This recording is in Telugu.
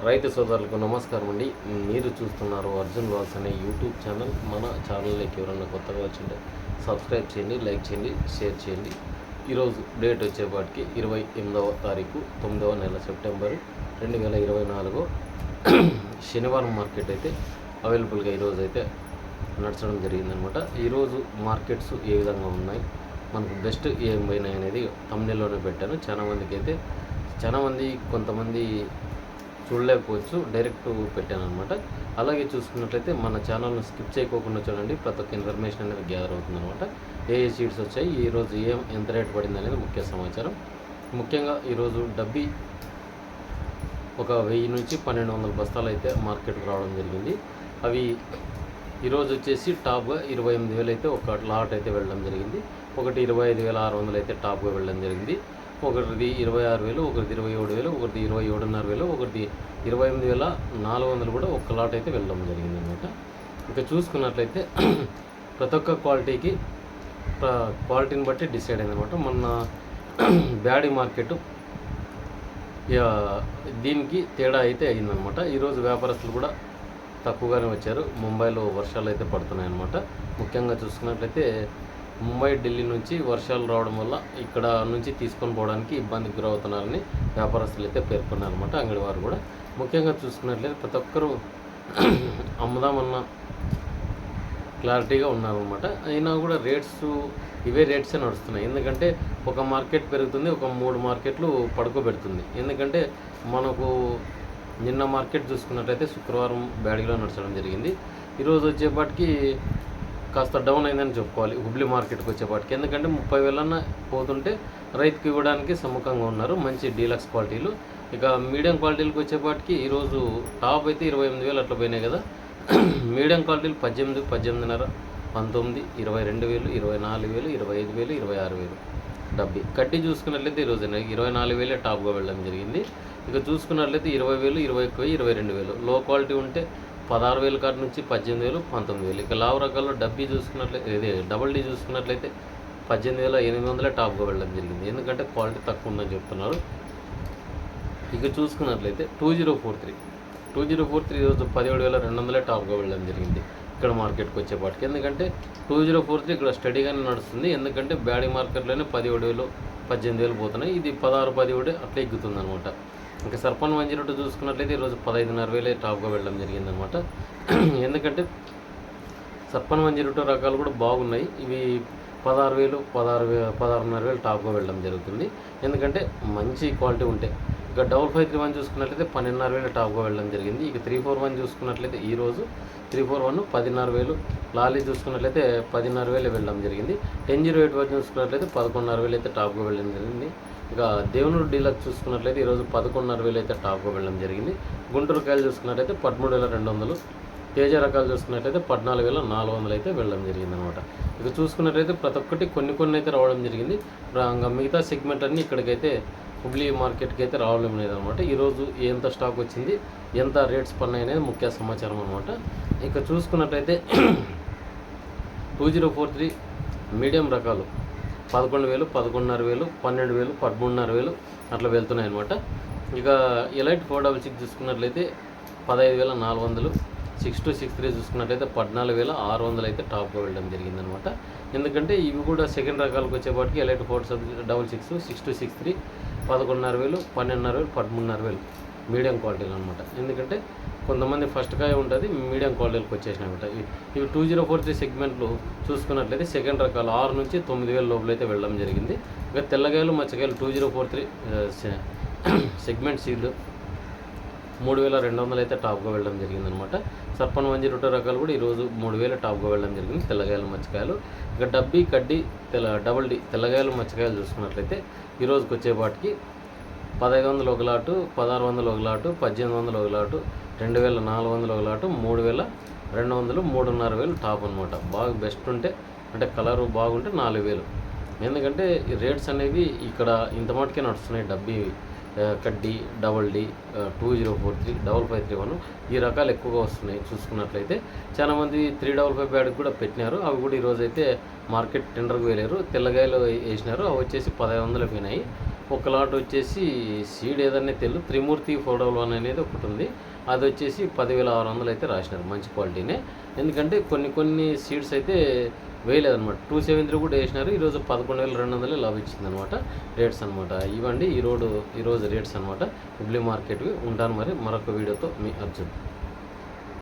రైతు సోదరులకు నమస్కారం అండి. మీరు చూస్తున్నారు అర్జున్ వాల్స్ అనే యూట్యూబ్ ఛానల్. మన ఛానల్లోకి ఎవరైనా కొత్తగా వచ్చింటే సబ్స్క్రైబ్ చేయండి లైక్ చేయండి షేర్ చేయండి. ఈరోజు డేట్ వచ్చేపాటికి ఇరవై ఎనిమిదవ తారీఖు తొమ్మిదవ నెల సెప్టెంబర్ రెండు వేల ఇరవై నాలుగు. శనివారం మార్కెట్ అయితే అవైలబుల్గా ఈరోజు అయితే నడచడం జరిగిందనమాట. ఈరోజు మార్కెట్స్ ఏ విధంగా ఉన్నాయి? మనకు బెస్ట్ ఏం పోయినాయి అనేది తమిళలోనే పెట్టాను. చాలా మందికి అయితే చాలామంది కొంతమంది చూడలేకపోవచ్చు. డైరెక్ట్ పెట్టాను అనమాట అలాగే చూసుకున్నట్లయితే మన ఛానల్ను స్కిప్ చేయకోకుండా చూడండి. ప్రతి ఒక్క ఇన్ఫర్మేషన్ అనేది గ్యాదర్ అవుతుంది అనమాట ఏ ఏ సీట్స్ వచ్చాయి ఈరోజు ఏం ఎంత రేట్ పడింది అనేది ముఖ్య సమాచారం. ముఖ్యంగా ఈరోజు డబ్బీ ఒక వెయ్యి నుంచి పన్నెండు వందల బస్తాలు అయితే మార్కెట్కి రావడం జరిగింది. అవి ఈరోజు వచ్చేసి టాప్గా ఇరవై ఎనిమిది వేలు అయితే ఒక లాట్ అయితే వెళ్ళడం జరిగింది. ఒకటి ఇరవై ఐదు వేల ఆరు వందలు అయితే టాప్గా వెళ్ళడం జరిగింది. ఒకటిది ఇరవై ఆరు వేలు ఒకరిది ఇరవై ఏడు వేలు ఒకరిది ఇరవై ఏడున్నర వేలు ఒకరిది ఇరవై ఎనిమిది వేల నాలుగు వందలు కూడా ఒక లాట్ అయితే వెళ్ళడం జరిగింది అనమాట ఇక చూసుకున్నట్లయితే ప్రతి ఒక్క క్వాలిటీకి క్వాలిటీని బట్టి డిసైడ్ అయింది అనమాట మొన్న బ్యాడీ మార్కెట్ దీనికి తేడా అయితే అయిందనమాట ఈరోజు వ్యాపారస్తులు కూడా తక్కువగానే వచ్చారు. ముంబైలో వర్షాలు అయితే పడుతున్నాయన్నమాట. ముఖ్యంగా చూసుకున్నట్లయితే ముంబై ఢిల్లీ నుంచి వర్షాలు రావడం వల్ల ఇక్కడ నుంచి తీసుకొని పోవడానికి ఇబ్బందికి గురవుతున్నారని వ్యాపారస్తులు అయితే పేర్కొన్నారనమాట అంగడి వారు కూడా. ముఖ్యంగా చూసుకున్నట్లయితే ప్రతి ఒక్కరూ అమ్ముదామన్న క్లారిటీగా ఉన్నారనమాట అయినా కూడా రేట్స్ ఇవే రేట్సే నడుస్తున్నాయి. ఎందుకంటే ఒక మార్కెట్ పెరుగుతుంది ఒక మూడు మార్కెట్లు పడుకోబెడుతుంది. ఎందుకంటే మనకు నిన్న మార్కెట్ చూసుకున్నట్లయితే శుక్రవారం బ్యాడీలో నడచడం జరిగింది. ఈరోజు వచ్చేపాటికి కాస్త డౌన్ అయిందని చెప్పుకోవాలి హుబ్లీ మార్కెట్కి వచ్చేపాటికి. ఎందుకంటే ముప్పై వేలన్న పోతుంటే రైతుకి ఇవ్వడానికి సముఖంగా ఉన్నారు. మంచి డీలక్స్ క్వాలిటీలు. ఇక మీడియం క్వాలిటీలకు వచ్చేపాటికి ఈరోజు టాప్ అయితే ఇరవై ఎనిమిది వేలు అట్లా పోయినాయి కదా. మీడియం క్వాలిటీలు పద్దెనిమిది పద్దెనిమిదిన్నర పంతొమ్మిది ఇరవై రెండు వేలు ఇరవై నాలుగు వేలు ఇరవై ఐదు వేలు ఇరవై ఆరు వేలు డబ్బి. కట్టి చూసుకున్నట్లయితే ఈరోజు ఇరవై నాలుగు వేలే టాప్గా వెళ్ళడం జరిగింది. ఇక చూసుకున్నట్లయితే ఇరవై వేలు ఇరవై ఒక్క ఇరవై రెండు వేలు. లో క్వాలిటీ ఉంటే పదహారు వేల కాటి నుంచి పద్దెనిమిది వేలు పంతొమ్మిది వేలు. ఇక లావు రకాల్లో డబ్బీ చూసుకున్నట్లయితే ఇది డబల్ డీ చూసుకున్నట్లయితే పద్దెనిమిది వేల ఎనిమిది వందలే టాప్గా వెళ్ళడం జరిగింది. ఎందుకంటే క్వాలిటీ తక్కువ ఉందని చెప్తున్నారు. ఇక చూసుకున్నట్లయితే two zero four three. Two zero four three ఈరోజు పదిహేడు వేల రెండు వందలే టాప్గా వెళ్ళడం జరిగింది ఇక్కడ మార్కెట్కి వచ్చేపాటికి. ఎందుకంటే టూ జీరో ఫోర్ త్రీ ఇక్కడ స్టడీగానే నడుస్తుంది. ఎందుకంటే బ్యాడీ మార్కెట్లోనే పదిహేడు వేలు పద్దెనిమిది వేలు పోతున్నాయి. ఇది పదహారు పదిహేడు అట్లా ఎగ్గుతుంది అనమాట ఇంకా సర్పన్ వన్ జీరో టూ చూసుకున్నట్లయితే ఈరోజు పదహైదున్నర వేలే టాప్గా వెళ్ళడం జరిగిందనమాట ఎందుకంటే సర్పన్ వన్ జీరో టూ రకాలు కూడా బాగున్నాయి. ఇవి పదహారు వేలు పదహారు వే పదహారున్నర వేలు టాప్గా వెళ్ళడం జరుగుతుంది. ఎందుకంటే మంచి క్వాలిటీ ఉంటాయి ఇక డబుల్ ఫైవ్ త్రీ వన్ చూసుకున్నట్లయితే పన్నెండున్నర వేలు టాప్గా వెళ్ళడం జరిగింది. ఇక త్రీ ఫోర్ వన్ చూసుకున్నట్లయితే ఈరోజు త్రీ ఫోర్ వన్ పదిన్నర వేలు లాలీ చూసుకున్నట్లయితే పదిన్నర వేలు వెళ్ళడం జరిగింది. టెన్ జీరో ఎయిట్ వన్ చూసుకున్నట్లయితే పదకొండున్నర వేలు అయితే టాప్గా వెళ్ళడం జరిగింది. ఇక దేవునూరు డీలక్స్ చూసుకున్నట్లయితే ఈరోజు పదకొండున్నర వేలు అయితే టాప్గా వెళ్ళడం జరిగింది. గుంటూరు కాయలు చూసుకున్నట్లయితే పదమూడు వేల రెండు వందలు. తేజ రకాలు చూసుకున్నట్లయితే పద్నాలుగు వేల నాలుగు వందలు అయితే వెళ్ళడం జరిగింది అనమాట ఇక చూసుకున్నట్లయితే ప్రతి ఒక్కటి కొన్ని కొన్ని అయితే రావడం జరిగింది. ఇంకా మిగతా సెగ్మెంట్ అన్నీ ఇక్కడికైతే హుబ్లీ మార్కెట్కి అయితే రావడం లేదు అనమాట ఈరోజు ఎంత స్టాక్ వచ్చింది ఎంత రేట్స్ పన్నాయి అనేది ముఖ్య సమాచారం అనమాట. ఇక చూసుకున్నట్లయితే two zero four three medium రకాలు. పదకొండు వేలు పదకొండున్నర వేలు పన్నెండు వేలు పదమూడున్నర వేలు అట్లా వెళ్తున్నాయి అనమాట ఇక ఎలైట్ ఫోర్ డబల్ సిక్స్ చూసుకున్నట్లయితే పదహైదు వేల నాలుగు వందలు సిక్స్ టు సిక్స్ త్రీ చూసుకున్నట్లయితే పద్నాలుగు వేల ఆరు వందలు అయితే టాప్గా వెళ్ళడం జరిగిందనమాట ఎందుకంటే ఇవి కూడా సెకండ్ రకాలకు వచ్చేపాటికి elite four sub double six six two six three పదకొండున్నర వేలు పన్నెండున్నర వేలు పదమూడున్నర వేలు మీడియం క్వాలిటీలు అనమాట ఎందుకంటే కొంతమంది ఫస్ట్ కాయ ఉంటుంది మీడియం క్వాలిటీలకు వచ్చేసినాయి ఇవి టూ జీరో ఫోర్ త్రీ సెగ్మెంట్లు చూసుకున్నట్లయితే సెకండ్ రకాలు ఆరు నుంచి తొమ్మిది వేల లోపల అయితే వెళ్ళడం జరిగింది. ఇక తెల్లగాయలు మచ్చకాయలు two zero four three segment సీడ్లు మూడు వేల రెండు వందలు అయితే టాప్గా వెళ్ళడం జరిగిందనమాట. సర్పన్ వన్ జీరో టూ రకాలు కూడా ఈరోజు మూడు వేల టాప్గా వెళ్ళడం జరిగింది తెల్లగాయలు మచ్చకాయలు ఇక డబ్బీ కడ్డీ తెల్ల డబల్ డి తెల్లగాయలు మచ్చకాయలు చూసుకున్నట్లయితే ఈరోజుకి వచ్చేపాటికి పదహైదు వందలు ఒక లాటు పదహారు వందలు ఒక లాటు పద్దెనిమిది వందలు ఒక లాటు రెండు వేల నాలుగు వందలు ఒక లాటు మూడు వేల రెండు వందలు మూడున్నర వేలు టాప్ అనమాట బాగా బెస్ట్ ఉంటే అంటే కలర్ బాగుంటే నాలుగు వేలు. ఎందుకంటే రేట్స్ అనేవి ఇక్కడ ఇంత మటుకే నడుస్తున్నాయి డబ్బీ కడ్డీ double D two zero four three double five three one. ఈ రకాలు ఎక్కువగా వస్తున్నాయి చూసుకున్నట్లయితే. చాలామంది త్రీ డబల్ ఫైవ్ బ్యాడ్ కూడా పెట్టినారు. అవి కూడా ఈరోజు అయితే మార్కెట్ టెండర్కి వెళ్ళారు తెల్లగాయలు వేసినారు. అవి వచ్చేసి పదహైదు వందలు పోయినాయి. ఒక లాట్ వచ్చేసి సీడ్ ఏదన్నా తెలు త్రిమూర్తి ఫోర్ వన్ అనేది ఒకటి ఉంది. అది వచ్చేసి పదివేల ఆరు వందలు అయితే రాసినారు మంచి క్వాలిటీనే. ఎందుకంటే కొన్ని కొన్ని సీడ్స్ అయితే వేయలేదన్నమాట. టూ సెవెన్ త్రీ కూడా వేసినారు. ఈరోజు పదకొండు వేల రెండు వందలే లభించింది అనమాట రేట్స్ అనమాట ఇవ్వండి. ఈరోజు ఈరోజు రేట్స్ అనమాట హుబ్లీ మార్కెట్వి ఉంటాను మరి. మరొక వీడియోతో మీ అర్జున్.